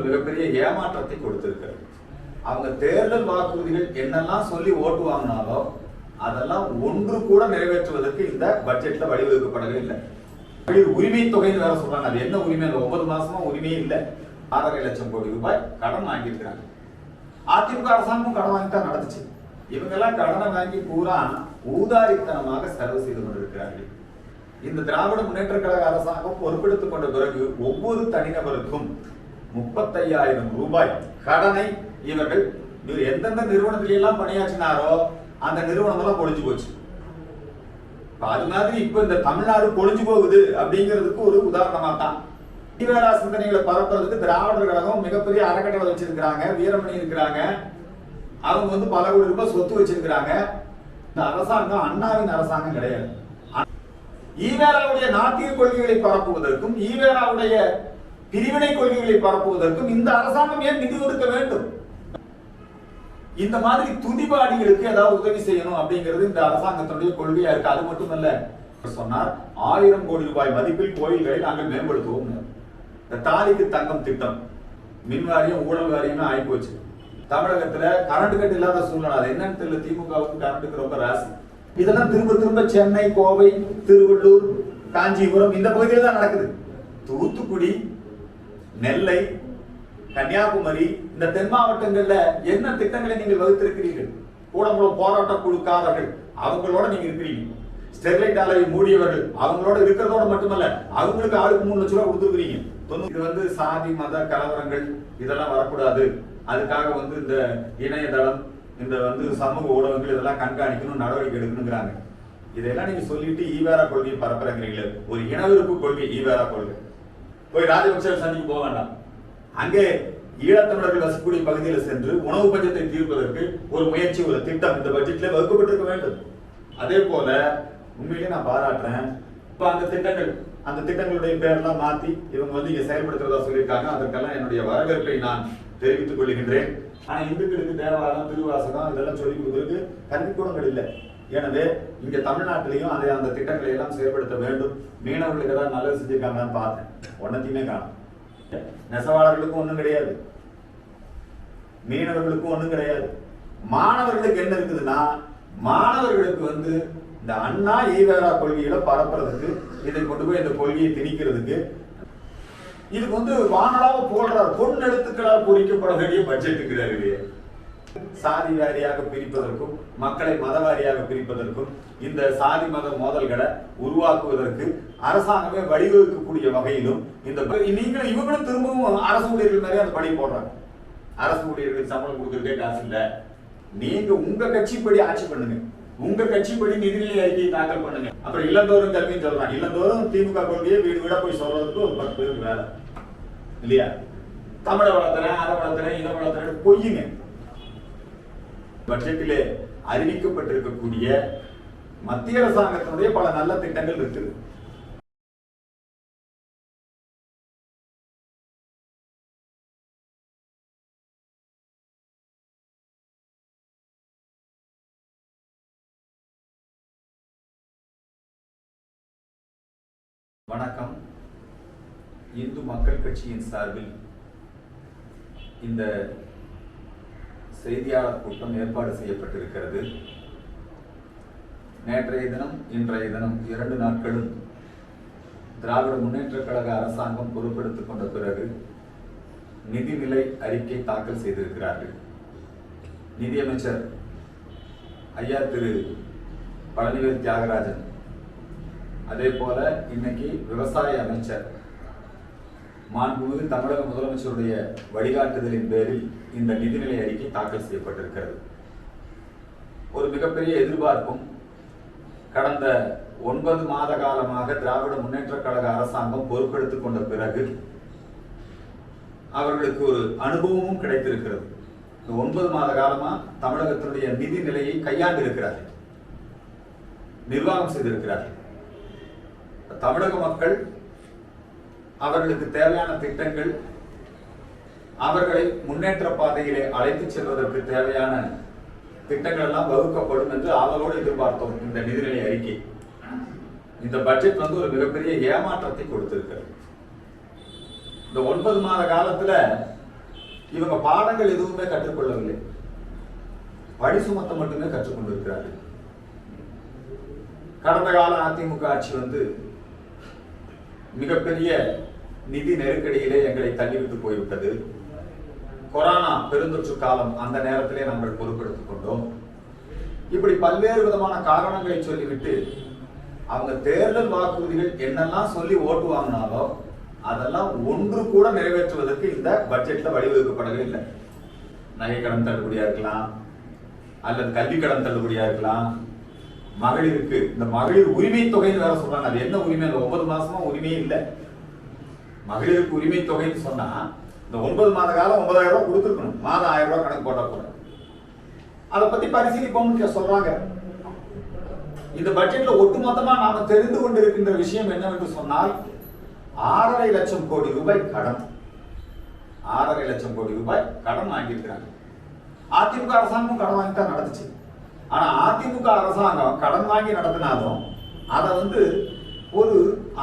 மிகப்பெரிய ஏமாற்றத்தை கொடுத்திருக்கிறது. அவங்க தேர்தல் வாக்குறுதிகள் என்னெல்லாம் சொல்லி ஓட்டு வாங்கினாலோ அதெல்லாம் ஒன்று கூட நிறைவேற்றுவதற்கு இந்த பட்ஜெட்ல வழிவகுக்கப்படவே இல்லை. உரிமை தொகைன்னு வேற சொல்றாங்க. அது என்ன உரிமை? ஒன்பது மாசமா உரிமையே இல்லை. ஆறரை லட்சம் கோடி ரூபாய் கடன் வாங்கியிருக்கிறாங்க. அதிமுக அரசாங்கமும் கடன் வாங்கி தான் நடந்துச்சு. இவங்கெல்லாம் கடனை வாங்கி பூரா ஊதாரித்தனமாக செலவு செய்து கொண்டிருக்கிறார்கள். இந்த திராவிட முன்னேற்ற கழக அரசாங்கம் பொறுப்பெடுத்துக் கொண்ட பிறகு ஒவ்வொரு தனிநபருக்கும் முப்பத்தையாயிரம் ரூபாய் கடனை இவர்கள் இவர் எந்தெந்த நிறுவனத்தில எல்லாம் பணியாற்றினாரோ அந்த நிறுவனம் எல்லாம் பொழிஞ்சு போச்சு. அது மாதிரி இப்ப இந்த தமிழ்நாடு பொழிஞ்சு போகுது அப்படிங்கிறதுக்கு ஒரு உதாரணமா தான். ஈவேரா சிந்தனைகளை பரப்புறதுக்கு திராவிடர் கழகம் மிகப்பெரிய அறக்கட்டளை வச்சிருக்கிறாங்க வீரமணி இருக்கிறாங்க. அவங்க வந்து பல கோடி ரூபாய் சொத்து வச்சிருக்கிறாங்க. இந்த அரசாங்கம் அண்ணாவின் அரசாங்கம் கிடையாது. ஈவேராவுடைய நாட்டிய கொள்கைகளை பரப்புவதற்கும் ஈவேராவுடைய பிரிவினை கொள்கைகளை பரப்புவதற்கும் இந்த அரசாங்கம் ஏன் நிதி ஒதுக்க வேண்டும்? இந்த மாதிரி துதிபாடிகளுக்கு ஏதாவது உதவி செய்யணும் அப்படிங்கிறது இந்த அரசாங்கத்தினுடைய கொள்கையா இருக்கு. அது மட்டுமல்ல சொன்னார் ஆயிரம் கோடி ரூபாய் மதிப்பில் கோயில்களை நாங்கள் மேம்படுத்துவோம். இந்த தாலிக்கு தங்கம் திட்டம் மின் வாரியம் ஊழல் வாரியம்னு ஆகி போச்சு. தமிழகத்துல கரண்ட் கட் இல்லாத சூழ்நிலை. அது என்னன்னு தெரியல திமுகவுக்கு கரண்ட்டுக்கு ரொம்ப ராசி. இதெல்லாம் திரும்ப திரும்ப சென்னை கோவை திருவள்ளூர் காஞ்சிபுரம் இந்த பகுதியில் தான் நடக்குது. தூத்துக்குடி நெல்லை கன்னியாகுமரி இந்த தென் மாவட்டங்கள்ல என்ன திட்டங்களை நீங்கள் வகுத்திருக்கிறீர்கள்? கூடங்குளம் போராட்ட குழுக்காரர்கள் அவங்களோட நீங்க இருக்கிறீங்க. ஸ்டெர்லைட் ஆலையை மூடியவர்கள் அவங்களோட இருக்கிறதோட மட்டுமல்ல அவங்களுக்கு ஆளுக்கு மூணு லட்சம் ரூபாய் கொடுத்துருக்கிறீங்க. இது வந்து சாதி மத கலவரங்கள் இதெல்லாம் வரக்கூடாது. அதுக்காக வந்து இந்த இணையதளம் இந்த வந்து சமூக ஊடகங்கள் இதெல்லாம் கண்காணிக்கணும் நடவடிக்கை எடுக்கணுங்கிறாங்க. இதெல்லாம் நீங்க சொல்லிட்டு ஈவேரா கொள்கையை பரப்புறங்கிறீங்களே ஒரு இனவெறுப்பு கொள்கை ஈவேரா கொள்கை. போய் ராஜபக்சே சந்திக்கு போக வேண்டாம். அங்கே ஈழத்தமிழர்கள் வசிக்கூடிய பகுதியில் சென்று உணவு பஞ்சத்தை தீர்ப்பதற்கு ஒரு முயற்சி ஒரு திட்டம் இந்த பட்ஜெட்ல வகுக்கப்பட்டிருக்க வேண்டும். அதே போல உண்மையிலே நான் பாராட்டுறேன். இப்ப அந்த திட்டங்கள் அந்த திட்டங்களுடைய பேரெல்லாம் மாத்தி இவங்க வந்து இங்க செயல்படுத்துறதா சொல்லியிருக்காங்க. அதற்கெல்லாம் என்னுடைய வரவேற்பை நான் தெரிவித்துக் கொள்கின்றேன். ஆனா இந்துக்களுக்கு தேவாரம் திருவாசகம் இதெல்லாம் சொல்லிக் கொடுக்கறதுக்கு கல்விக்கூடங்கள் இல்லை. எனவே இங்க தமிழ்நாட்டிலையும் அதை அந்த திட்டங்களை எல்லாம் செயல்படுத்த வேண்டும். மீனவர்களுக்கு ஏதாவது நல்லது செஞ்சிருக்காங்கன்னு பார்த்தேன். ஒன்னத்தையுமே காணும். நெசவாளர்களுக்கும் ஒன்றும் கிடையாது. மீனவர்களுக்கும் ஒன்றும் கிடையாது. மாணவர்களுக்கு என்ன இருக்குதுன்னா மாணவர்களுக்கு வந்து இந்த அண்ணா ஈவேரா கொள்கைகளை பரப்புறதுக்கு இதை கொண்டு போய் இந்த கொள்கையை திணிக்கிறதுக்கு இதுக்கு வந்து வானலாக போடுறார் பொன்னெழுத்துக்களால் பொறிக்கப்பட வேண்டிய பட்ஜெட்டுங்கிறார் இது சாதி வாரியாக பிரிப்பதற்கும் மக்களை மத வாரியாக பிரிப்பதற்கும் இந்த சாதி மத மோதல்களை உருவாக்குவதற்கு அரசாங்கமே வழிவகுக்கக்கூடிய வகையிலும் இந்த நீங்களும் இவங்களும் திரும்பவும் அரசு ஊழியர்கள் மாதிரி அந்த படி போடுறாங்க. அரசு ஊழியர்களுக்கு சம்பளம் கொடுக்கறதே காசு இல்ல. நீங்க உங்க கட்சிப்படி ஆட்சி பண்ணுங்க. உங்க கட்சிப்படி நிதிநிலை அறிக்கையை தாக்கல் பண்ணுங்க. அப்புறம் இல்லந்தோறும் கல்வின்னு சொல்றாங்க. இல்லந்தோறும் திமுக கொள்கையை வீடு வீடா போய் சொல்றதுக்கு ஒரு பத்து பேருக்கு வேலை. இல்லையா? தமிழை வளர்த்துறேன் அதை வளர்த்துறேன் இதை வளர்த்துறேன் பொய்யுங்க. பட்ஜெட்டிலே அறிவிக்கப்பட்டிருக்கக்கூடிய மத்திய அரசாங்கத்தினுடைய பல நல்ல திட்டங்கள் இருக்குது. வணக்கம். இந்து மக்கள் கட்சியின் சார்பில் இந்த செய்தியாளர் கூட்டம் ஏற்பாடு செய்யப்பட்டிருக்கிறது. நேற்றைய தினம் இன்றைய தினம் இரண்டு நாட்களும் திராவிட முன்னேற்ற கழக அரசாங்கம் பொறுப்பெடுத்துக் கொண்ட பிறகு நிதிநிலை அறிக்கை தாக்கல் செய்திருக்கிறார்கள். நிதியமைச்சர் ஐயா திரு பழனிவேல் தியாகராஜன். அதே போல இன்னைக்கு விவசாய அமைச்சர் மாண்புமிகு தமிழக முதலமைச்சருடைய வழிகாட்டுதலின் பேரில் இந்த நிதிநிலை அறிக்கை தாக்கல் செய்யப்பட்டிருக்கிறது. ஒரு மிகப்பெரிய எதிர்பார்ப்பும் கடந்த ஒன்பது மாத காலமாக திராவிட முன்னேற்ற கழக அரசாங்கம் பொறுப்பெடுத்துக் கொண்ட பிறகு அவர்களுக்கு ஒரு அனுபவமும் கிடைத்திருக்கிறது. இந்த ஒன்பது மாத காலமா தமிழகத்தினுடைய நிதி நிலையை கையாண்டு இருக்கிறார்கள் நிர்வாகம் செய்திருக்கிறார்கள். தமிழக மக்கள் அவர்களுக்கு தேவையான திட்டங்கள் அவர்களை முன்னேற்ற பாதையிலே அழைத்து செல்வதற்கு தேவையான திட்டங்கள் எல்லாம் வகுக்கப்படும் என்று ஆவலோடு எதிர்பார்த்தோம் இந்த நிதிநிலை அறிக்கை. இந்த பட்ஜெட் வந்து ஒரு மிகப்பெரிய ஏமாற்றத்தை கொடுத்திருக்கிறது. இந்த ஒன்பது மாத காலத்துல இவங்க பாடங்கள் எதுவுமே கற்றுக்கொள்ளவில்லை. படி சுமத்த மட்டுமே கற்றுக்கொண்டிருக்கிறார்கள். கடந்த கால அதிமுக ஆட்சி வந்து மிகப்பெரிய நிதி நெருக்கடியிலே எங்களை தள்ளிவிட்டு போய்விட்டது. கொரோனா பெருந்தொற்று காலம் அந்த நேரத்திலே நாங்கள் பொறுப்பெடுத்துக் கொண்டோம். இப்படி பல்வேறு விதமான காரணங்களை சொல்லிவிட்டு அவங்க தேர்தல் வாக்குறுதிகள் என்னெல்லாம் சொல்லி ஓட்டு வாங்கினாலோ அதெல்லாம் ஒன்று கூட நிறைவேற்றுவதற்கு இந்த பட்ஜெட்ல வழிவகுக்கப்படவே இல்லை. நகை கடன் தள்ளுபடியா இருக்கலாம் அல்லது கல்வி கடன் தள்ளுபடியா இருக்கலாம். மகளிருக்கு இந்த மகளிர் உரிமை தொகைன்னு வேற சொல்றாங்க. அது என்ன உரிமை ஒன்பது மாசமா உரிமையே இல்லை. மகளிருக்கு உரிமை தொகைன்னு சொன்னா இந்த ஒன்பது மாத காலம் ஒன்பதாயிரம் ரூபாய் கொடுத்துருக்கணும். மாதம் ஆயிரம் ரூபாய் கணக்கு போட்டா கூட. அதை பத்தி பரிசீலிப்போம்னு சொல்றாங்க. இந்த பட்ஜெட்ல ஒட்டுமொத்தமா நாம தெரிந்து கொண்டிருக்கின்ற விஷயம் என்னவென்று சொன்னால் ஆறரை லட்சம் கோடி ரூபாய் கடன். ஆறரை லட்சம் கோடி ரூபாய் கடன் வாங்கியிருக்கிறாங்க. அதிமுக அரசாங்கம் கடன் வாங்கி தான் நடந்துச்சு. ஆனா அதிமுக அரசாங்கம் கடன் வாங்கி நடத்தினாலும் அதை வந்து ஒரு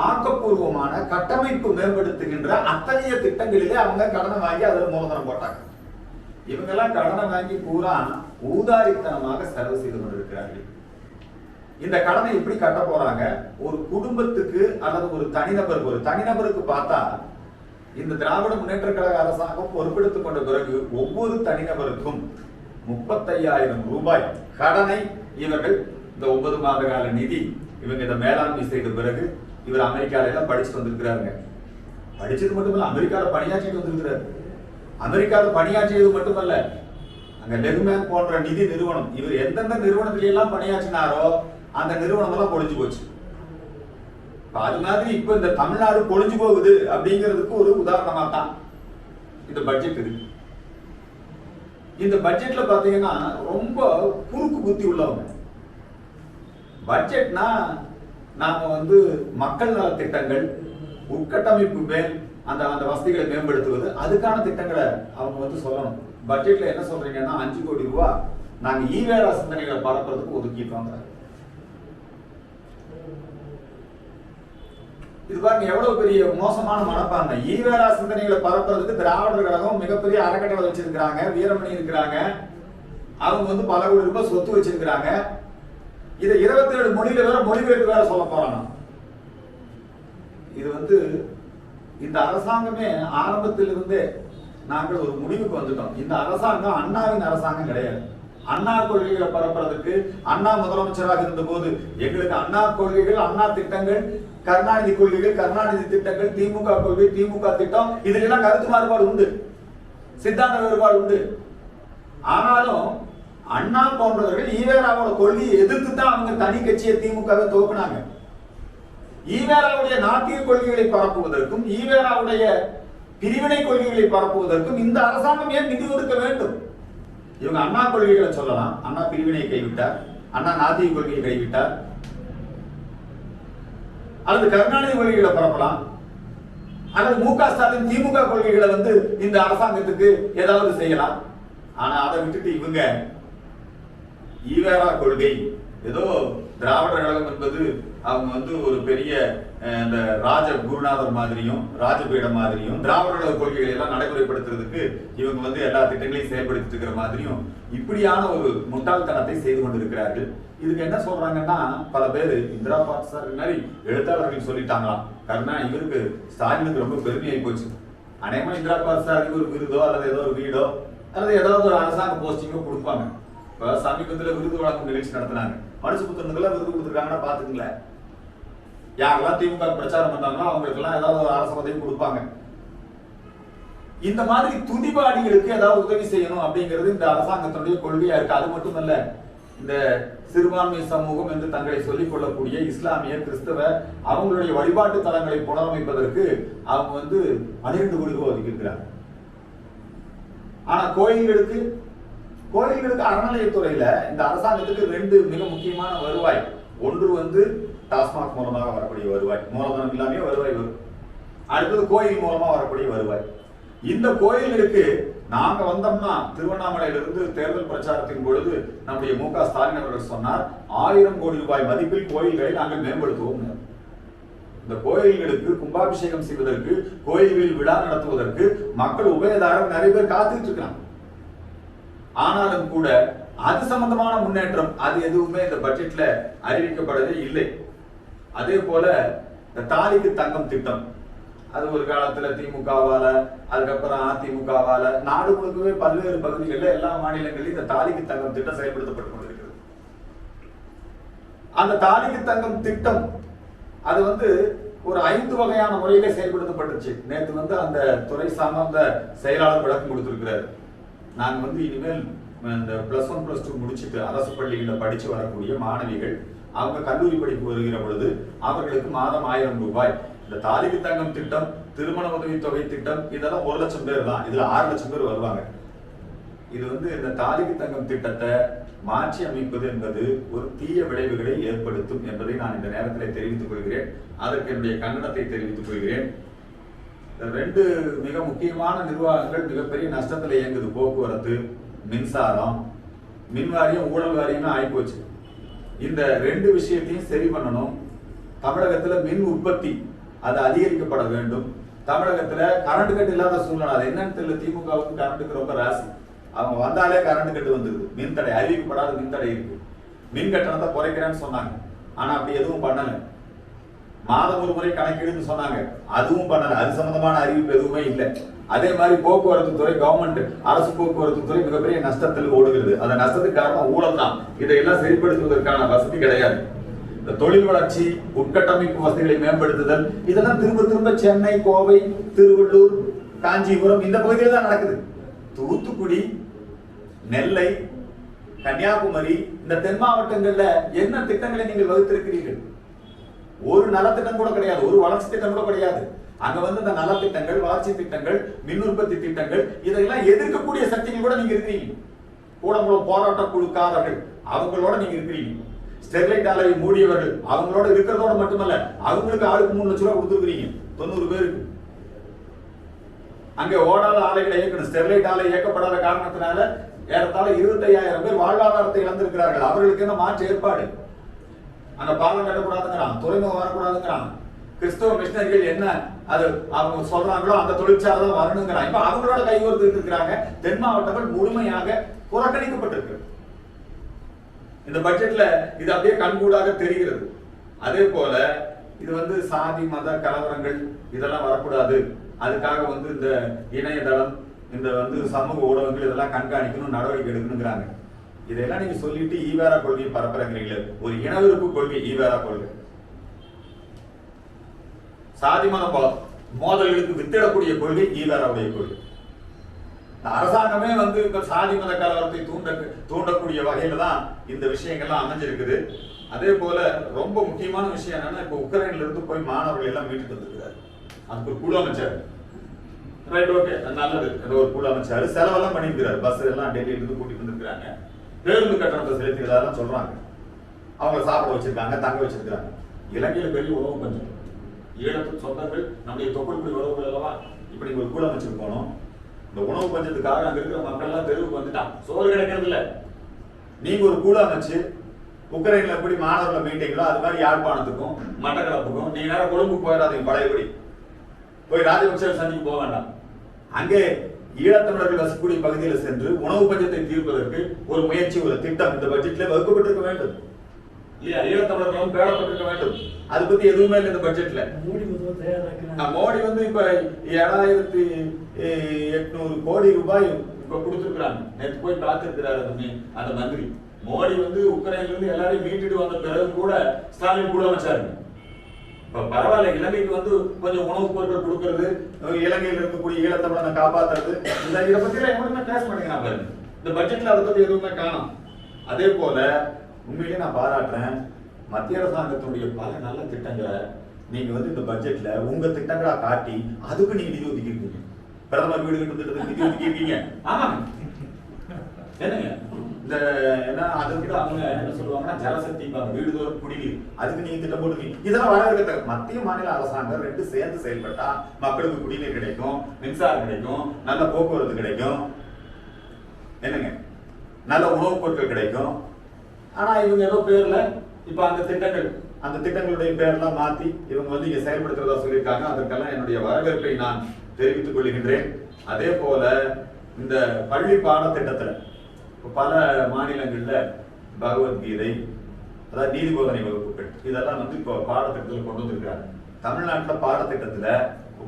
ஆக்கப்பூர்வமான கட்டமைப்பு மேம்படுத்துகின்ற அத்தகைய திட்டங்களிலே அவங்க கடனை வாங்கி அதில் மூலதனம் போட்டாங்க. இவங்கெல்லாம் கடனை வாங்கி பூரா ஊதாரித்தனமாக செலவு செய்து கொண்டிருக்கிறார்கள். இந்த கடனை எப்படி கட்ட போறாங்க? ஒரு குடும்பத்துக்கு அல்லது ஒரு தனிநபருக்கு. ஒரு தனிநபருக்கு பார்த்தா இந்த திராவிட முன்னேற்ற கழக அரசாங்கம் பொறுப்பெடுத்துக் கொண்ட பிறகு ஒவ்வொரு தனிநபருக்கும் முப்பத்தையாயிரம் ரூபாய் கடனை இவர்கள் இந்த ஒன்பது மாத கால நிதி இவங்க இதை மேலாண்மை செய்த பிறகு இவர் அமெரிக்கால எல்லாம் படிச்சுட்டு வந்திருக்கிறாருங்க. படிச்சது மட்டுமல்ல அமெரிக்கால பணியாற்றிட்டு வந்திருக்கிறாரு. அமெரிக்காவில் பணியாற்றியது மட்டுமல்ல அங்க லெகுமேன் போன்ற நிதி நிறுவனம் இவர் எந்தெந்த நிறுவனத்தில எல்லாம் பணியாற்றினாரோ அந்த நிறுவனம் எல்லாம் பொழிஞ்சு போச்சு. அது மாதிரி இப்ப இந்த தமிழ்நாடு பொழிஞ்சு போகுது அப்படிங்கிறதுக்கு ஒரு உதாரணமா தான் இந்த பட்ஜெட் இருக்கு இந்த பட்ஜெட்ல பாத்தீங்கன்னா ரொம்ப குறுக்கு புத்தி உள்ளவங்க. பட்ஜெட்னா நாம வந்து மக்கள் நல திட்டங்கள் உட்கட்டமைப்பு மேல் அந்த அந்த வசதிகளை மேம்படுத்துவது அதுக்கான திட்டங்களை அவங்க வந்து சொல்லணும். பட்ஜெட்ல என்ன சொல்றீங்கன்னா அஞ்சு கோடி ரூபாய் நாங்க ஈவேரா சிந்தனைகளை பரப்புறதுக்கு ஒதுக்கிட்டோம் இது பாருங்க எவ்வளவு பெரிய மோசமான மனப்பான்மை. ஈவேரா சிந்தனைகளை பரப்புறதுக்கு திராவிடர் கழகம் மிகப்பெரிய அறக்கட்டளை வச்சிருக்கிறாங்க வீரமணி இருக்கிறாங்க. அவங்க வந்து பல கோடி ரூபாய் சொத்து வச்சிருக்கிறாங்க. இதை இருபத்தி ஏழு மொழியில வேற மொழிபெயர்த்து வேற சொல்ல போறாங்க இது வந்து இந்த அரசாங்கமே ஆரம்பத்திலிருந்தே நாங்கள் ஒரு முடிவுக்கு வந்துட்டோம். இந்த அரசாங்கம் அண்ணாவின் அரசாங்கம் கிடையாது. அண்ணா கொள்கைகளை பரப்புறதுக்கு அண்ணா முதலமைச்சராக இருந்த போது எங்களுக்கு அண்ணா கொள்கைகள் அண்ணா திட்டங்கள் கருணாநிதி கொள்கைகள் கருணாநிதி திட்டங்கள் திமுக கொள்கை திமுக திட்டம் இதுல எல்லாம் கருத்து மாறுபாடு உண்டு. சித்தாந்த வேறுபாடு உண்டு. ஆனாலும் அண்ணா போன்றவர்கள் ஈவேராவோட கொள்கையை எதிர்த்து தான் அவங்க தனி கட்சியை திமுகவை துவக்கினாங்க. ஈவேராவுடைய நாத்திய கொள்கைகளை பரப்புவதற்கும் ஈவேராவுடைய பிரிவினை கொள்கைகளை பரப்புவதற்கும் இந்த அரசாங்கம் ஏன் நிதி ஒதுக்க வேண்டும்? இவங்க அண்ணா கொள்கைகளை சொல்லலாம். அண்ணா பிரிவினை கைவிட்டார். அண்ணா நாத்திய கொள்கையை கைவிட்டார். அல்லது கருணாநிதி கொள்கைகளை பரப்பலாம். அல்லது மு க ஸ்டாலின் திமுக கொள்கைகளை வந்து இந்த அரசாங்கத்துக்கு ஏதாவது செய்யலாம். ஆனா அதை விட்டுட்டு இவங்க ஈவேரா கொள்கை. ஏதோ திராவிட கழகம் என்பது அவங்க வந்து ஒரு பெரிய இந்த ராஜ குருநாதர் மாதிரியும் ராஜபீடம் மாதிரியும் திராவிட கழக கொள்கைகளை எல்லாம் நடைமுறைப்படுத்துறதுக்கு இவங்க வந்து எல்லா திட்டங்களையும் செயல்படுத்திட்டு இருக்கிற மாதிரியும் இப்படியான ஒரு முட்டாள்தனத்தை செய்து கொண்டிருக்கிறார்கள். இதுக்கு என்ன சொல்றாங்கன்னா பல பேர் இந்திரா பாட்சார் மாதிரி எழுத்தாளர்கள் சொல்லிட்டாங்களாம் கருணா இவருக்கு ஸ்டாலினுக்கு ரொம்ப பெருமையாகி போச்சு. அநேகமா இந்திரா பாட்சாருக்கு ஒரு விருதோ அல்லது ஏதோ ஒரு வீடோ அல்லது ஏதாவது ஒரு அரசாங்க போஸ்டிங்கோ கொடுப்பாங்க. இப்ப சமீபத்துல விருது வழங்கும் நிகழ்ச்சி நடத்தினாங்க. மனுஷ புத்தகத்துக்கெல்லாம் விருது கொடுத்துருக்காங்கன்னா பாத்துங்களேன் யாரெல்லாம் திமுக பிரச்சாரம் பண்றாங்களோ அவங்களுக்கெல்லாம் ஏதாவது ஒரு அரசு உதவி கொடுப்பாங்க. இந்த மாதிரி துதிபாடிகளுக்கு ஏதாவது உதவி செய்யணும் அப்படிங்கிறது இந்த அரசாங்கத்தினுடைய கொள்கையா இருக்கு. அது மட்டுமல்ல இந்த சிறுபான்மை சமூகம் என்று தங்களை சொல்லிக் கொள்ளக்கூடிய இஸ்லாமிய கிறிஸ்தவ அவங்களுடைய வழிபாட்டு தலங்களை புனரமைப்பதற்கு அவங்க வந்து பன்னிரெண்டு கோடி ரூபாய் ஒதுக்கியிருக்கிறாங்க. ஆனா கோயில்களுக்கு கோயில்களுக்கு அறநிலையத்துறையில இந்த அரசாங்கத்துக்கு ரெண்டு மிக முக்கியமான வருவாய். ஒன்று வந்து டாஸ்மாக் மூலமாக வரக்கூடிய வருவாய். மூலதனம் இல்லாமே வருவாய் வரும். அடுத்தது கோயில் மூலமா வரக்கூடிய வருவாய். இந்த கோயில்களுக்கு நாங்க வந்தோம்னா திருவண்ணாமலையிலிருந்து தேர்தல் பிரச்சாரத்தின் பொழுது நம்முடைய மு க ஸ்டாலின் அவர்கள் சொன்னார் ஆயிரம் கோடி ரூபாய் மதிப்பில் கோயில்களை நாங்கள் மேம்படுத்துவோம். இந்த கோயில்களுக்கு கும்பாபிஷேகம் செய்வதற்கு கோயில்களில் விழா நடத்துவதற்கு மக்கள் உபயதாரம் நிறைய பேர் காத்துட்டு இருக்காங்க. ஆனாலும் கூட அது சம்பந்தமான முன்னேற்றம் அது எதுவுமே இந்த பட்ஜெட்ல அறிவிக்கப்படவே இல்லை. அதே போல இந்த தாலிக்கு தங்கம் திட்டம். அது ஒரு காலத்துல திமுகவால அதுக்கப்புறம் அதிமுகவால நாடு முழுக்கவே பல்வேறு பகுதிகளில் எல்லா மாநிலங்களிலும் இந்த தாலிக்கு தங்கம் திட்டம் செயல்படுத்தப்பட்டு கொண்டிருக்கிறது. அந்த தாலிக்கு தங்கம் திட்டம் அது வந்து ஒரு ஐந்து வகையான முறையில செயல்படுத்தப்பட்டுச்சு. நேற்று வந்து அந்த துறை சார்ந்த செயலாளர் விளக்கம் கொடுத்திருக்கிறார். நான் வந்து இனிமேல் இந்த பிளஸ் ஒன் பிளஸ் டூ முடிச்சுட்டு அரசு பள்ளிகளில் படித்து வரக்கூடிய மாணவிகள் அவங்க கல்லூரி படிப்பு வருகிற பொழுது அவர்களுக்கு மாதம் ஆயிரம் ரூபாய். இந்த தாலிக்கு தங்கம் திட்டம் திருமண உதவித்தொகை திட்டம் இதெல்லாம் ஒரு லட்சம் பேர் தான். இதில் ஆறு லட்சம் பேர் வருவாங்க. இது வந்து இந்த தாலிக்கு தங்கம் திட்டத்தை மாற்றி அமைப்பது என்பது ஒரு தீய விளைவுகளை ஏற்படுத்தும் என்பதை நான் இந்த நேரத்தில் தெரிவித்துக் கொள்கிறேன். அதற்கு என்னுடைய கண்டனத்தை தெரிவித்துக் கொள்கிறேன். ரெண்டு மிக முக்கியமான நிர்வாகங்கள் மிகப்பெரிய நஷ்டத்தில் இயங்குது. போக்குவரத்து மின்சாரம் மின் வாரியம் ஊழல் வாரியம்னு ஆகிப்போச்சு இந்த ரெண்டு விஷயத்தையும் சரி பண்ணணும். தமிழகத்தில் மின் உற்பத்தி அது அதிகரிக்கப்பட வேண்டும். தமிழகத்தில் கரண்ட் கட்டு இல்லாத சூழ்நிலை. அது என்னன்னு தெரியல. திமுகவுக்கு கரண்ட்டுக்கு ரொம்ப ராசி. அவங்க வந்தாலே கரண்ட் கட்டு வந்துருது. மின் தடை அறிவிக்கப்படாத மின் தடை இருக்கு. மின் கட்டணத்தை குறைக்கிறேன்னு சொன்னாங்க. ஆனால் அப்படி எதுவும் பண்ணலை. மாதம் ஒரு முறை கணக்கெடுன்னு சொன்னாங்க. அதுவும் பண்ணல. அது சம்பந்தமான அறிவிப்பு எதுவுமே இல்லை. அதே மாதிரி போக்குவரத்து துறை கவர்மெண்ட் அரசு போக்குவரத்து துறை மிகப்பெரிய நஷ்டத்தில் ஓடுகிறது. அந்த நஷ்டத்துக்கு காரணம் ஊழல் தான். இதையெல்லாம் சரிப்படுத்துவதற்கான வசதி கிடையாது. இந்த தொழில் வளர்ச்சி உட்கட்டமைப்பு வசதிகளை மேம்படுத்துதல் இதெல்லாம் திரும்ப திரும்ப சென்னை கோவை திருவள்ளூர் காஞ்சிபுரம் இந்த பகுதியில் தான் நடக்குது. தூத்துக்குடி நெல்லை கன்னியாகுமரி இந்த தென் மாவட்டங்கள்ல என்ன திட்டங்களை நீங்கள் வகுத்திருக்கிறீர்கள்? ஒரு நலத்திட்டம் கூட கிடையாது ஒரு வளர்ச்சி திட்டம் கூட கிடையாது. அங்க வந்து இந்த நலத்திட்டங்கள் வளர்ச்சி திட்டங்கள் மின் உற்பத்தி திட்டங்கள் இதெல்லாம் எதிர்க்கக்கூடிய சக்திகள் கூட நீங்க இருக்கிறீங்க. கூடங்குளம் போராட்ட குழுக்காரர்கள் அவங்களோட நீங்க இருக்கிறீங்க. ஸ்டெர்லைட் ஆலையை மூடியவர்கள் அவங்களோட இருக்கிறதோட மட்டுமல்ல அவங்களுக்கு ஆளுக்கு மூணு லட்சம் ரூபாய் கொடுத்துருக்கீங்க தொண்ணூறு பேருக்கு. அங்க ஓடாத ஆலைகளை இயக்கணும். ஸ்டெர்லைட் ஆலை இயக்கப்படாத காரணத்தினால ஏறத்தாழ இருபத்தையாயிரம் பேர் வாழ்வாதாரத்தை இழந்திருக்கிறார்கள். அவர்களுக்கு என்ன மாற்று ஏற்பாடு? அந்த பாலம் கட்டக்கூடாதுங்கிறான். துறைமுகம் வரக்கூடாதுங்கிறான். கிறிஸ்தவ மிஷினரிகள் என்ன? அது அவங்க சொல்றாங்களோ அந்த தொழிற்சாலை தான் வரணுங்கிறான். இப்ப அவங்களோட கைகோர்த்து இருக்கிறாங்க. தென் மாவட்டங்கள் முழுமையாக புறக்கணிக்கப்பட்டிருக்கு. இந்த பட்ஜெட்ல இது அப்படியே கண்கூடாக தெரிகிறது. அதே போல இது வந்து சாதி மத கலவரங்கள் இதெல்லாம் வரக்கூடாது. அதுக்காக வந்து இந்த இணையதளம் இந்த வந்து சமூக ஊடகங்கள் இதெல்லாம் கண்காணிக்கணும் நடவடிக்கை எடுக்கணுங்கிறாங்க. இதெல்லாம் நீங்க சொல்லிட்டு ஈவேரா கொள்கையை பரப்புறீங்களே ஒரு இனவெறுப்பு கொள்கை ஈவேரா கொள்கை. சாதி மத போ- மோதல்களுக்கு வித்திடக்கூடிய கொள்கை ஈவேராவுடைய கொள்கை. அரசாங்கமே வந்து இப்ப சாதி மத கலவரத்தை தூண்ட தூண்டக்கூடிய வகையில தான் இந்த விஷயங்கள்லாம் அமைஞ்சிருக்குது. அதே போல ரொம்ப முக்கியமான விஷயம் என்னன்னா இப்ப உக்ரைன்ல இருந்து போய் மாணவர்கள் எல்லாம் மீட்டுட்டு வந்திருக்கிறாரு. அதுக்கு ஒரு குழு அமைச்சாரு. ரைட் ஓகே நல்லது. ஒரு குழு அமைச்சாரு. செலவெல்லாம் பண்ணியிருக்கிறாரு. பஸ் எல்லாம் டெல்லியில இருந்து கூட்டிட்டு வந்திருக்கிறாங்க. பேருந்து கட்டணத்தை செலுத்துகிறதா சொல்றாங்க. அவங்க சாப்பிட வச்சிருக்காங்க தங்க வச்சிருக்காங்க இலங்கையில் பெரிய உணவு பஞ்சம் ஈழத்து சொந்தங்கள் நம்முடைய தொப்புள்குடி உறவுகள் அல்லவா? இப்படி ஒரு கூட அமைச்சிட்டு இந்த உணவு பஞ்சத்துக்காக அங்க இருக்கிற மக்கள் எல்லாம் தெருவுக்கு வந்துட்டான் சோறு கிடைக்கிறது இல்ல. நீங்க ஒரு கூட அமைச்சு உக்ரைன்ல எப்படி மாணவர்களை மீட்டிங்களோ அது மாதிரி யாழ்ப்பாணத்துக்கும் மட்டக்களப்புக்கும் நீங்க நேரம் கொழும்புக்கு போயிடாதீங்க பழையபடி. போய் ராஜபக்சே சந்திக்கு போக வேண்டாம். அங்கே ஈழத்தமிழர்கள் வசிக்கூடிய பகுதியில் சென்று உணவு பஞ்சத்தை தீர்ப்பதற்கு ஒரு முயற்சி ஒரு திட்டம் இந்த பட்ஜெட்ல வகுக்கப்பட்டிருக்க வேண்டும். இல்லையா? ஈழத்தமிழர்களும் பேடப்பட்டிருக்க வேண்டும். அது பத்தி எதுவுமே இல்லை இந்த பட்ஜெட்ல மோடி வந்து இப்ப ஏழாயிரத்தி எட்நூறு கோடி ரூபாய் இப்ப கொடுத்திருக்கிறாங்க. நேற்று போய் பார்த்திருக்கிறாரு அந்த மந்திரி. மோடி வந்து உக்ரைன்ல இருந்து எல்லாரையும் மீட்டுட்டு வந்த பிறகு கூட ஸ்டாலின் கூட அமைச்சாருங்க பரவாயில்ல இலங்கைக்கு வந்து கொஞ்சம் உணவுப் பொருட்கள் கொடுக்கறது இலங்கையில் இருக்கக்கூடிய ஈழத்தமிழனை காப்பாத்துறது இந்த இதை பத்தி எல்லாம் எவனுமே பேச மாட்டேங்கிறான் பாருங்க. இந்த பட்ஜெட்ல அதை பத்தி எதுவுமே காணும். அதே போல உண்மையிலேயே நான் பாராட்டுறேன் மத்திய அரசாங்கத்தினுடைய பல நல்ல திட்டங்களை நீங்க வந்து இந்த பட்ஜெட்ல உங்க திட்டங்களா காட்டி அதுக்கு நீங்க நிதி ஒதுக்கி இருக்கீங்க பிரதமர் வீடு கட்டும் திட்டத்துக்கு நிதி ஒதுக்கி இருக்கீங்க ஆமா என்னங்க? இந்த என்ன வந்து அவங்க என்ன சொல்லுவாங்கன்னா ஜலசக்தி பாங்க, வீடுதோறும் குடிநீர். அதுக்கு நீங்க திட்டம் போட்டுருக்கீங்க. இதெல்லாம் வரவேற்க மத்திய மாநில அரசாங்கம் ரெண்டு சேர்ந்து செயல்பட்டா மக்களுக்கு குடிநீர் கிடைக்கும் மின்சாரம் கிடைக்கும் நல்ல போக்குவரத்து கிடைக்கும். என்னங்க? நல்ல உணவுப் பொருட்கள் கிடைக்கும். ஆனா இவங்க ஏதோ பேர்ல இப்ப அந்த திட்டங்கள் அந்த திட்டங்களுடைய பேர்லாம் மாத்தி இவங்க வந்து இங்க செயல்படுத்துறதா சொல்லியிருக்காங்க. அதற்கெல்லாம் என்னுடைய வரவேற்பை நான் தெரிவித்துக் கொள்கின்றேன். அதே போல இந்த பள்ளி பாடத்திட்டத்துல இப்போ பல மாநிலங்களில் பகவத்கீதை அதாவது நீதி போதனை வகுப்புகள் இதெல்லாம் வந்து இப்போ பாடத்திட்டத்தில் கொண்டு வந்திருக்காங்க. தமிழ்நாட்டில் பாடத்திட்டத்தில்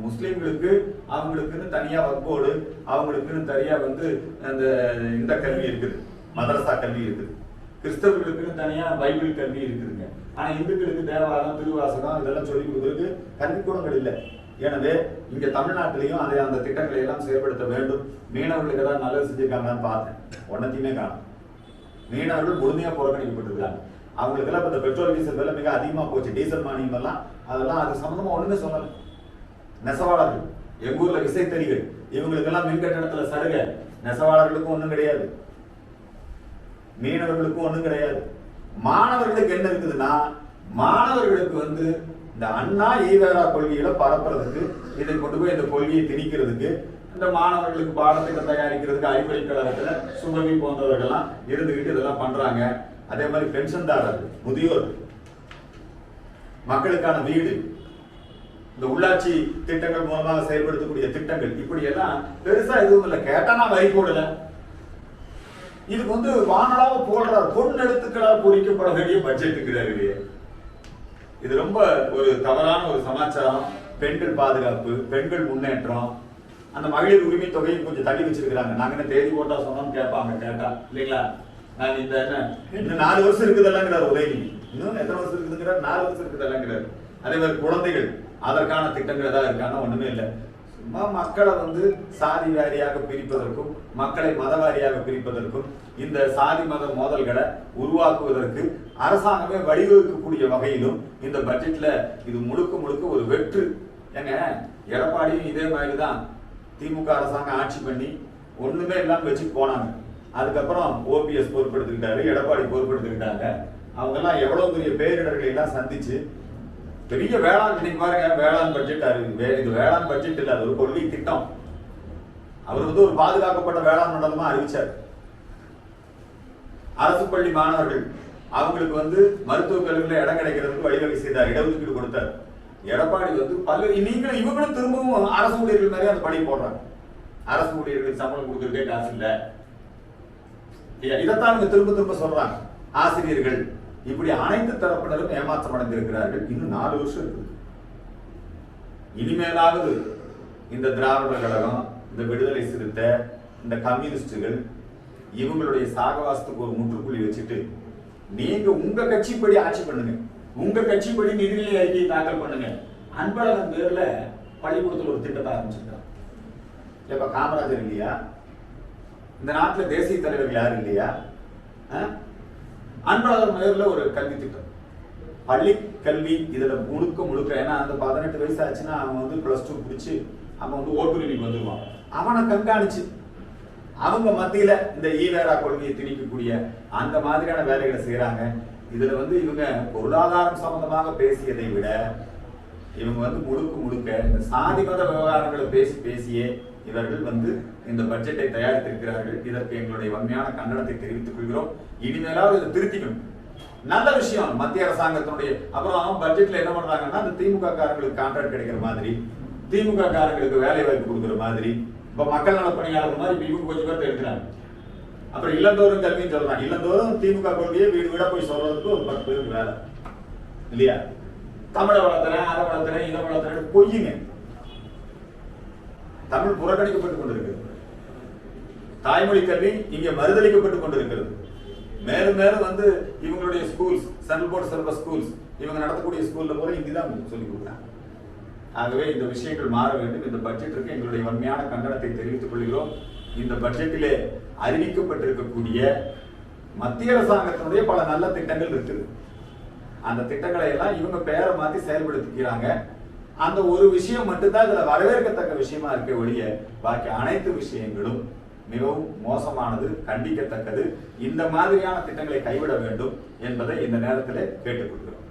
முஸ்லீம்களுக்கு அவங்களுக்குன்னு தனியாக வகுப்போடு அவங்களுக்குன்னு தனியாக வந்து அந்த இந்த கல்வி இருக்குது மதரசா கல்வி இருக்குது. கிறிஸ்தவர்களுக்குன்னு தனியாக பைபிள் கல்வி இருக்குதுங்க. ஆனால் இந்துக்களுக்கு தேவாரம் திருவாசகம் இதெல்லாம் சொல்லி கொடுக்குறதுக்கு கல்விக்கூடங்கள் இல்லை. எனவே இங்கே தமிழ்நாட்டிலையும் அதை அந்த திட்டங்களை எல்லாம் செயல்படுத்த வேண்டும். மீனவர்களுக்கு தான் நல்லது செஞ்சுருக்காங்கன்னு பார்த்தேன். ஒன்னத்தையுமே காணும். மீனவர்கள் முழுமையாக புறக்கணிக்கப்பட்டிருக்காங்க அவங்களுக்கெல்லாம் இப்போ இந்த பெட்ரோல் டீசல் விலை மிக அதிகமாக போச்சு. டீசல் மானியம் எல்லாம் அதெல்லாம் அது சம்மந்தமாக ஒன்றுமே சொல்லலை. நெசவாளர்கள் எங்கள் ஊரில் விசைத்தறிகள் இவங்களுக்கெல்லாம் மின் கட்டணத்தில் சலுகை. நெசவாளர்களுக்கும் ஒன்றும் கிடையாது. மீனவர்களுக்கும் ஒன்றும் கிடையாது. மாணவர்களுக்கு என்ன இருக்குதுன்னா மாணவர்களுக்கு வந்து இந்த அண்ணா ஈவேரா கொள்கையில பரப்புறதுக்கு இதை கொண்டு போய் இந்த கொள்கையை திணிக்கிறதுக்கு இந்த மாணவர்களுக்கு பாடத்திட்டம் தயாரிக்கிறதுக்கு அறிவுரை கழகத்தில் சுபவி போன்றவர்கள்லாம் இருந்துக்கிட்டு இதெல்லாம் பண்றாங்க. அதே மாதிரி பென்ஷன்தாரர் முதியோர் மக்களுக்கான வீடு இந்த உள்ளாட்சி திட்டங்கள் மூலமாக செயல்படுத்தக்கூடிய திட்டங்கள் இப்படி எல்லாம் பெருசா எதுவும் இல்லை. கேட்டா நான் வரி போடல. இதுக்கு வந்து வானலாக போடுற பொன் எழுத்துக்களால் பொறிக்கப்பட வேண்டிய பட்ஜெட்டுங்கிறார் இல்லையே இது ரொம்ப ஒரு தவறான ஒரு சமாச்சாரம். பெண்கள் பாதுகாப்பு பெண்கள் முன்னேற்றம் அந்த மகளிர் உரிமை தொகையும் கொஞ்சம் தள்ளி வச்சிருக்கிறாங்க. நாங்க என்ன தேதி போட்டா சொன்னோம்னு கேட்பாங்க கேட்டா. இல்லைங்களா? நான் இந்த என்ன நாலு வருஷம் இருக்குதெல்லாங்கிறார் உதயநிதி. இன்னும் எத்தனை வருஷம் இருக்குதுங்கிறார்? நாலு வருஷம் இருக்குதெல்லாங்கிறார். அதே மாதிரி குழந்தைகள் அதற்கான திட்டங்கள் ஏதாவது இருக்கான்னா ஒண்ணுமே இல்லை. சும்மா மக்களை வந்து சாதி வாரியாக பிரிப்பதற்கும் மக்களை மத வாரியாக பிரிப்பதற்கும் இந்த சாதி மத மோதல்களை உருவாக்குவதற்கு அரசாங்கமே வழிவகுக்கக்கூடிய வகையிலும் இந்த பட்ஜெட்ல இது முழுக்க முழுக்க ஒரு வெற்று. ஏங்க எடப்பாடியும் இதே மாதிரி தான் திமுக அரசாங்கம் ஆட்சி பண்ணி ஒண்ணுமே இல்லாமல் வச்சுட்டு போனாங்க. அதுக்கப்புறம் ஓபிஎஸ் பொறுப்பெடுத்துக்கிட்டாரு எடப்பாடி பொறுப்பெடுத்துக்கிட்டாங்க அவங்க எல்லாம் எவ்வளவு பெரிய பேரிடர்களை எல்லாம் சந்திச்சு பெரிய வேளாண் இன்னைக்கு பாருங்க வேளாண் பட்ஜெட் இது வேளாண் பட்ஜெட் இல்ல அது ஒரு கொள்கை திட்டம். அவர் வந்து ஒரு பாதுகாக்கப்பட்ட வேளாண் மண்டலமா அறிவிச்சார். அரசு பள்ளி மாணவர்கள் அவங்களுக்கு வந்து மருத்துவக் கல்லூரியில் இடம் கிடைக்கிறதுக்கு வழிவகை செய்தார் இடஒதுக்கீடு கொடுத்தார். எடப்பாடி வந்து பல்வேறு நீங்களும் இவங்களும் திரும்பவும் அரசு ஊழியர்கள் மாதிரி அந்த பணி போடுறாங்க. அரசு ஊழியர்களுக்கு சம்பளம் கொடுக்கறதே காசு இல்லை. இதைத்தான் இவங்க திரும்ப திரும்ப சொல்றாங்க. ஆசிரியர்கள் இப்படி அனைத்து தரப்பினரும் ஏமாற்றம் அடைந்திருக்கிறார்கள். இன்னும் நாலு வருஷம் இருக்குது. இனிமேலாவது இந்த திராவிட கழகம் இந்த விடுதலை சிறுத்தை இந்த கம்யூனிஸ்டுகள் இவங்களுடைய சாகவாசத்துக்கு ஒரு முற்றுப்புள்ளி வச்சுட்டு நீங்க உங்க கட்சிப்படி ஆட்சி பண்ணுங்க. உங்க கட்சிப்படி நிதிநிலை அறிக்கையை தாக்கல் பண்ணுங்க. அன்பழகன் பேர்ல பள்ளிக்கூடத்தில் ஒரு திட்டத்தை ஆரம்பிச்சிருக்காங்க எப்ப காமராஜர் இல்லையா? இந்த நாட்டில் தேசிய தலைவர் யார் இல்லையா? ஆ? அன்பழகன் பேர்ல ஒரு கல்வி திட்டம். பள்ளி கல்வி இதுல முழுக்க முழுக்க ஏன்னா அந்த பதினெட்டு வயசு ஆச்சுன்னா அவன் வந்து பிளஸ் டூ பிடிச்சு அவன் வந்து ஓட்டுரிமைக்கு வந்துருவான் அவனை கண்காணிச்சு. அவங்க மத்தியில இந்த ஈவேரா கொள்கையை திணிக்கக்கூடிய அந்த மாதிரியான வேலைகளை செய்யறாங்க இதுல வந்து இவங்க பொருளாதாரம் சம்பந்தமாக பேசியதை விட இவங்க வந்து முழுக்க முழுக்க இந்த சாதி மத விவகாரங்களை பேசி பேசியே இவர்கள் வந்து இந்த பட்ஜெட்டை தயாரித்திருக்கிறார்கள். இதற்கு எங்களுடைய வன்மையான கண்டனத்தை தெரிவித்துக் கொள்கிறோம். இனிமேலாவது இதை திருத்திக்கணும். நல்ல விஷயம். மத்திய அரசாங்கத்தினுடைய அப்புறம் பட்ஜெட்ல என்ன பண்றாங்கன்னா இந்த திமுக காரங்களுக்கு கான்ட்ராக்ட் கிடைக்கிற மாதிரி திமுக காரங்களுக்கு வேலை வாய்ப்பு கொடுக்குற மாதிரி இப்ப மக்கள் நல பணியாளர் மாதிரி இப்ப இவங்க கொஞ்சம் பேர் எடுக்கிறாங்க அப்புறம் இல்லந்தோறும் கல்வின்னு சொல்றாங்க. இல்லந்தோறும் திமுக கொள்கையை வீடு வீடா போய் சொல்றதுக்கு ஒரு பத்து பேருக்கு வேலை இல்லையா? தமிழை வளர்த்துறேன் அதை வளர்த்துறேன் இதை வளர்த்துறேன் பொய்யுங்க. தமிழ் புறக்கணிக்கப்பட்டுக் கொண்டிருக்கிறது. தாய்மொழி கல்வி இங்க மறுதளிக்கப்பட்டுக் கொண்டிருக்கிறது. மேலும் மேலும் வந்து இவங்களுடைய ஸ்கூல்ஸ் சென்ட்ரல் போர்டு சிறப்பு ஸ்கூல்ஸ் இவங்க நடத்தக்கூடிய ஸ்கூல்ல கூட ஹிந்தி தான் சொல்லிக் கொடுக்குறாங்க. ஆகவே இந்த விஷயங்கள் மாற வேண்டும். இந்த பட்ஜெட்டிற்கு எங்களுடைய வன்மையான கண்டனத்தை தெரிவித்துக் கொள்கிறோம். இந்த பட்ஜெட்டிலே அறிவிக்கப்பட்டிருக்கக்கூடிய மத்திய அரசாங்கத்தினுடைய பல நல்ல திட்டங்கள் இருக்குது. அந்த திட்டங்களை எல்லாம் இவங்க பெயரை மாத்தி செயல்படுத்திக்கிறாங்க. அந்த ஒரு விஷயம் மட்டும்தான் இதுல வரவேற்கத்தக்க விஷயமா இருக்க ஒழிய பாக்கி அனைத்து விஷயங்களும் மிகவும் மோசமானது கண்டிக்கத்தக்கது. இந்த மாதிரியான திட்டங்களை கைவிட வேண்டும் என்பதை இந்த நேரத்தில் கேட்டுக்கொள்கிறோம்.